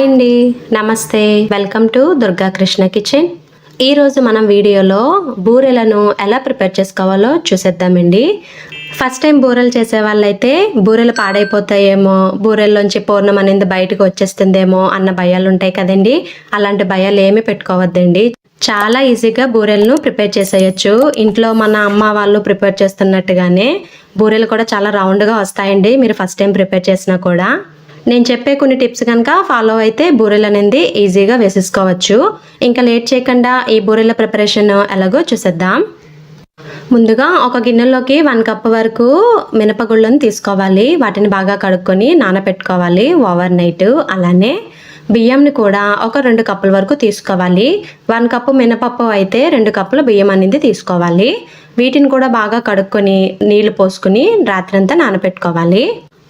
Hi అండి. నమస్తే. Welcome to Durga Krishna kitchen. ఈరోజు మనం వీడియోలో బూరెలను ఎలా ప్రిపేర్ చేసుకోవాలో చూసేద్దామండి. ఫస్ట్ టైం బూరెలు చేసే వాళ్ళైతే బూరెలు పాడైపోతాయేమో బూరెల్లోంచి పూర్ణం అనేది బయటకు వచ్చేస్తుందేమో అన్న భయాలు ఉంటాయి కదండి. అలాంటి భయాలు ఏమి పెట్టుకోవద్దండి. చాలా ఈజీగా బూరెలను ప్రిపేర్ చేసేయచ్చు. ఇంట్లో మన అమ్మ వాళ్ళు ప్రిపేర్ చేస్తున్నట్టుగానే బూరెలు కూడా చాలా రౌండ్గా వస్తాయండి. మీరు ఫస్ట్ టైం ప్రిపేర్ చేసినా కూడా. నేను చెప్పే కొన్ని టిప్స్ కనుక ఫాలో అయితే బూరెలు అనేది ఈజీగా వేసేసుకోవచ్చు. ఇంకా లేట్ చేయకుండా ఈ బూరెల ప్రిపరేషన్ ఎలాగో చూసేద్దాం. ముందుగా ఒక గిన్నెలోకి వన్ కప్ వరకు మినపగుళ్ళను తీసుకోవాలి. వాటిని బాగా కడుక్కొని నానబెట్టుకోవాలి ఓవర్ నైట్. అలానే బియ్యంని కూడా ఒక రెండు కప్పుల వరకు తీసుకోవాలి. వన్ కప్పు మినపప్పు అయితే రెండు కప్పుల బియ్యం అనేది తీసుకోవాలి. వీటిని కూడా బాగా కడుక్కొని నీళ్ళు పోసుకుని రాత్రంతా నానబెట్టుకోవాలి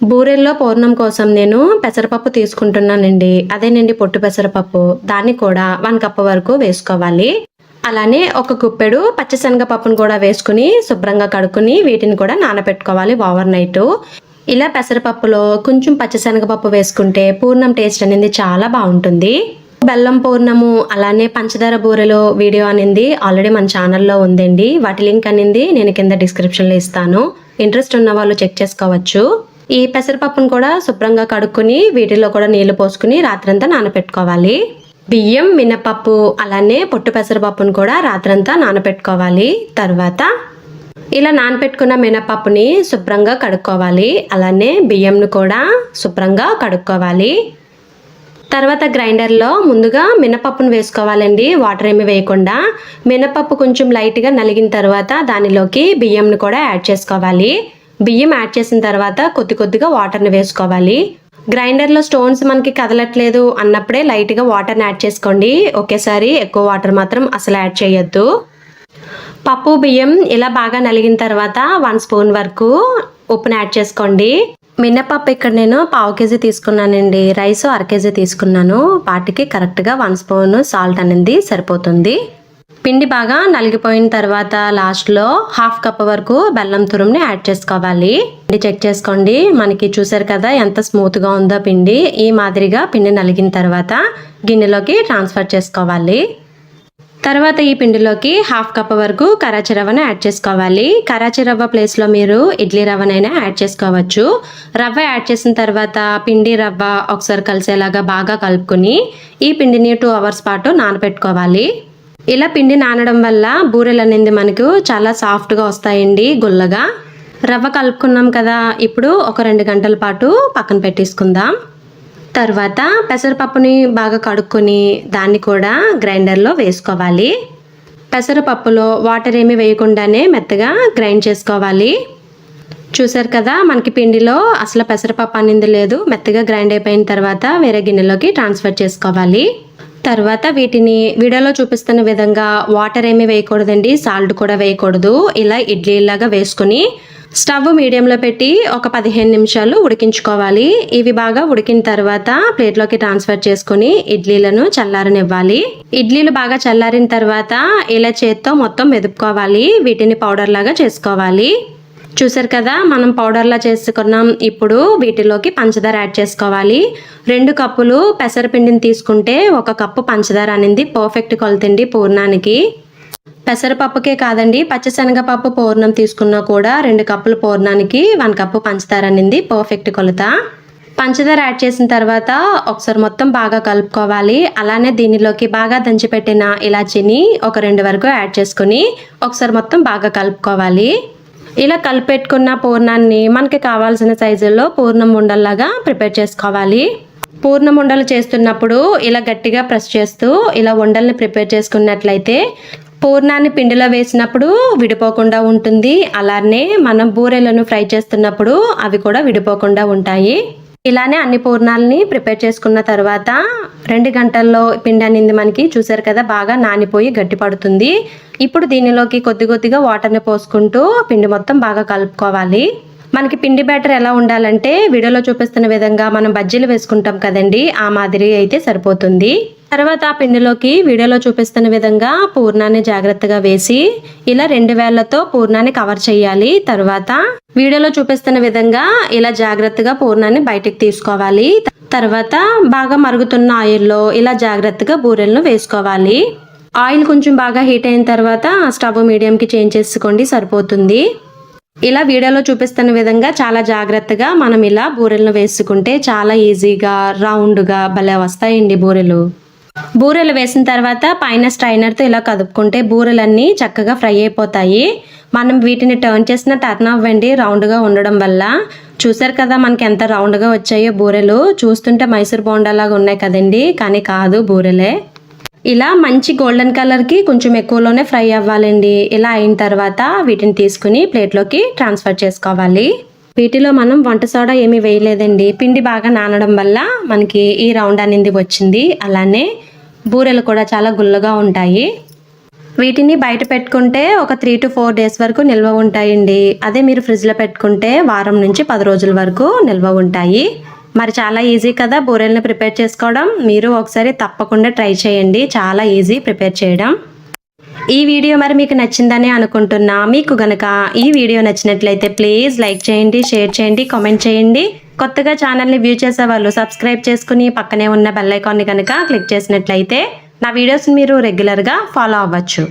బూరెల్లో పూర్ణం కోసం నేను పెసరపప్పు తీసుకుంటున్నానండి. అదేనండి పొట్టు పెసరపప్పు. దాన్ని కూడా వన్ కప్ వరకు వేసుకోవాలి. అలానే ఒక గుప్పెడు పచ్చిశనగపప్పును కూడా వేసుకుని శుభ్రంగా కడుక్కుని వీటిని కూడా నానబెట్టుకోవాలి ఓవర్ నైట్. ఇలా పెసరపప్పులో కొంచెం పచ్చిశనగపప్పు వేసుకుంటే పూర్ణం టేస్ట్ అనేది చాలా బాగుంటుంది. బెల్లం పూర్ణము అలానే పంచదార బూరెలు వీడియో అనేది ఆల్రెడీ మన ఛానల్లో ఉందండి. వాటి లింక్ అనేది నేను కింద డిస్క్రిప్షన్లో ఇస్తాను. ఇంట్రెస్ట్ ఉన్న వాళ్ళు చెక్ చేసుకోవచ్చు. ఈ పెసరపప్పును కూడా శుభ్రంగా కడుక్కొని వీటిలో కూడా నీళ్ళు పోసుకుని రాత్రంతా నానబెట్టుకోవాలి బియ్యం మినపప్పు అలానే పొట్టు పెసరపప్పును కూడా రాత్రంతా నానబెట్టుకోవాలి తర్వాత ఇలా నానబెట్టుకున్న మినపప్పుని శుభ్రంగా కడుక్కోవాలి. అలానే బియ్యంను కూడా శుభ్రంగా కడుక్కోవాలి. తర్వాత గ్రైండర్లో ముందుగా మినపప్పును వేసుకోవాలండి. వాటర్ ఏమి వేయకుండా. మినపప్పు కొంచెం లైట్గా నలిగిన తర్వాత దానిలోకి బియ్యంను కూడా యాడ్ చేసుకోవాలి. బియ్యం యాడ్ చేసిన తర్వాత కొద్ది కొద్దిగా వాటర్ని వేసుకోవాలి. గ్రైండర్లో స్టోన్స్ మనకి కదలట్లేదు అన్నప్పుడే లైట్గా వాటర్ని యాడ్ చేసుకోండి. ఒకేసారి ఎక్కువ వాటర్ మాత్రం అసలు యాడ్ చేయొద్దు. పప్పు బియ్యం ఇలా బాగా నలిగిన తర్వాత వన్ స్పూన్ వరకు ఉప్పుని యాడ్ చేసుకోండి. మినపప్పు ఇక్కడ నేను పావు కేజీ తీసుకున్నానండి. రైస్ అర కేజీ తీసుకున్నాను. వాటికి కరెక్ట్గా వన్ స్పూన్ సాల్ట్ అనేది సరిపోతుంది. పిండి బాగా నలిగిపోయిన తర్వాత లాస్ట్లో హాఫ్ కప్ వరకు బెల్లం తురుముని యాడ్ చేసుకోవాలి. పిండి చెక్ చేసుకోండి. మనకి చూసారు కదా ఎంత స్మూత్గా ఉందో పిండి. ఈ మాదిరిగా పిండి నలిగిన తర్వాత గిన్నెలోకి ట్రాన్స్ఫర్ చేసుకోవాలి. తర్వాత ఈ పిండిలోకి హాఫ్ కప్ వరకు కరాచి రవ్వను యాడ్ చేసుకోవాలి. కరాచి రవ్వ ప్లేస్లో మీరు ఇడ్లీ రవ్వనైనా యాడ్ చేసుకోవచ్చు. రవ్వ యాడ్ చేసిన తర్వాత పిండి రవ్వ ఒకసారి కలిసేలాగా బాగా కలుపుకొని ఈ పిండిని టూ అవర్స్ పాటు నానబెట్టుకోవాలి. ఇలా పిండి నానడం వల్ల బూరెలు అనేది మనకు చాలా సాఫ్ట్గా వస్తాయండి గుల్లగా. రవ్వ కలుపుకున్నాం కదా ఇప్పుడు ఒక రెండు గంటల పాటు పక్కన పెట్టేసుకుందాం. తర్వాత పెసరపప్పుని బాగా కడుక్కొని దాన్ని కూడా గ్రైండర్లో వేసుకోవాలి. పెసరపప్పులో వాటర్ ఏమి వేయకుండానే మెత్తగా గ్రైండ్ చేసుకోవాలి. చూసారు కదా మనకి పిండిలో అసలు పెసరపప్పు అనేది లేదు మెత్తగా గ్రైండ్ అయిపోయిన తర్వాత వేరే గిన్నెలోకి ట్రాన్స్ఫర్ చేసుకోవాలి. తర్వాత వీటిని వీడియోలో చూపిస్తున్న విధంగా వాటర్ ఏమీ వేయకూడదండి సాల్ట్ కూడా వేయకూడదు. ఇలా ఇడ్లీలాగా వేసుకొని స్టవ్ మీడియంలో పెట్టి ఒక పదిహేను నిమిషాలు ఉడికించుకోవాలి. ఇవి బాగా ఉడికిన తర్వాత ప్లేట్లోకి ట్రాన్స్ఫర్ చేసుకుని ఇడ్లీలను చల్లారనివ్వాలి. ఇడ్లీలు బాగా చల్లారిన తర్వాత ఇలా చేత్తో మొత్తం మెదుపుకోవాలి. వీటిని పౌడర్ లాగా చేసుకోవాలి. చూసారు కదా మనం పౌడర్లా చేసుకున్నాం. ఇప్పుడు వీటిలోకి పంచదార యాడ్ చేసుకోవాలి. రెండు కప్పులు పెసరపిండిని తీసుకుంటే ఒక కప్పు పంచదార అనేది. పర్ఫెక్ట్ కొలతండి పూర్ణానికి. పెసరపప్పుకే కాదండి పచ్చశనగపప్పు పూర్ణం తీసుకున్నా కూడా రెండు కప్పులు పూర్ణానికి వన్ కప్పు పంచదార అనేది. పర్ఫెక్ట్ కొలత. పంచదార యాడ్ చేసిన తర్వాత ఒకసారి మొత్తం బాగా కలుపుకోవాలి. అలానే దీనిలోకి బాగా దంచిపెట్టిన ఇలాచీని ఒక రెండు వరకు యాడ్ చేసుకుని ఒకసారి మొత్తం బాగా కలుపుకోవాలి. ఇలా కలిపెట్టుకున్న పూర్ణాన్ని మనకి కావాల్సిన సైజుల్లో పూర్ణం ఉండల్లాగా ప్రిపేర్ చేసుకోవాలి. పూర్ణం ఉండలు చేస్తున్నప్పుడు ఇలా గట్టిగా ప్రెస్ చేస్తూ ఇలా ఉండల్ని ప్రిపేర్ చేసుకున్నట్లయితే పూర్ణాన్ని పిండిలో వేసినప్పుడు విడిపోకుండా ఉంటుంది. అలానే మనం బూరెలను ఫ్రై చేస్తున్నప్పుడు అవి కూడా విడిపోకుండా ఉంటాయి. ఇలానే అన్ని పూర్ణాలని ప్రిపేర్ చేసుకున్న తర్వాత రెండు గంటల్లో పిండి అనేది మనకి చూసారు కదా బాగా నానిపోయి గట్టి పడుతుంది. ఇప్పుడు దీనిలోకి కొద్ది కొద్దిగా వాటర్ని పోసుకుంటూ పిండి మొత్తం బాగా కలుపుకోవాలి. మనకి పిండి బ్యాటర్ ఎలా ఉండాలంటే వీడియోలో చూపిస్తున్న విధంగా మనం బజ్జీలు వేసుకుంటాం కదండి ఆ మాదిరి అయితే సరిపోతుంది. తర్వాత ఆ పిండిలోకి వీడియోలో చూపిస్తున్న విధంగా పూర్ణాన్ని జాగ్రత్తగా వేసి ఇలా రెండు వేళ్ళతో పూర్ణాన్ని కవర్ చేయాలి. తర్వాత వీడియోలో చూపిస్తున్న విధంగా ఇలా జాగ్రత్తగా పూర్ణాన్ని బయటకు తీసుకోవాలి. తర్వాత బాగా మరుగుతున్న ఆయిల్లో ఇలా జాగ్రత్తగా బూరెలను వేసుకోవాలి. ఆయిల్ కొంచెం బాగా హీట్ అయిన తర్వాత స్టవ్ మీడియంకి చేంజ్ చేసుకోండి సరిపోతుంది. ఇలా వీడియోలో చూపిస్తున్న విధంగా చాలా జాగ్రత్తగా మనం ఇలా బూరెలను వేసుకుంటే చాలా ఈజీగా రౌండ్గా భలే వస్తాయండి బూరెలు. బూరెలు వేసిన తర్వాత పైన స్ట్రైనర్తో ఇలా కదుపుకుంటే బూరెలన్నీ చక్కగా ఫ్రై అయిపోతాయి. మనం వీటిని టర్న్ చేసిన టర్న్ అవ్వండి రౌండ్గా ఉండడం వల్ల. చూసారు కదా మనకి ఎంత రౌండ్గా వచ్చాయో బూరెలు. చూస్తుంటే మైసూర్ బోండాలాగా ఉన్నాయి కదండి కానీ కాదు బూరెలే. ఇలా మంచి గోల్డెన్ కలర్కి కొంచెం ఎక్కువలోనే ఫ్రై అవ్వాలండి. ఇలా అయిన తర్వాత వీటిని తీసుకుని ప్లేట్లోకి ట్రాన్స్ఫర్ చేసుకోవాలి. వీటిలో మనం వంట సోడా ఏమీ వేయలేదండి. పిండి బాగా నానడం వల్ల మనకి ఈ రౌండ్ అనేది వచ్చింది. అలానే బూరెలు కూడా చాలా గుల్లగా ఉంటాయి. వీటిని బయట పెట్టుకుంటే ఒక త్రీ టు ఫోర్ డేస్ వరకు నిల్వ ఉంటాయండి. అదే మీరు ఫ్రిడ్జ్లో పెట్టుకుంటే వారం నుంచి పది రోజుల వరకు నిల్వ ఉంటాయి. మరి చాలా ఈజీ కదా బూరెల్ని ప్రిపేర్ చేసుకోవడం. మీరు ఒకసారి తప్పకుండా ట్రై చేయండి. చాలా ఈజీ ప్రిపేర్ చేయడం. ఈ వీడియో మరి మీకు నచ్చిందని అనుకుంటున్నా. మీకు గనక ఈ వీడియో నచ్చినట్లయితే ప్లీజ్ లైక్ చేయండి షేర్ చేయండి కామెంట్ చేయండి. కొత్తగా ఛానల్ని వ్యూ చేసే వాళ్ళు సబ్స్క్రైబ్ చేసుకుని పక్కనే ఉన్న బెల్ ఐకాన్ని కనుక క్లిక్ చేసినట్లయితే నా వీడియోస్ని మీరు రెగ్యులర్గా ఫాలో అవ్వచ్చు.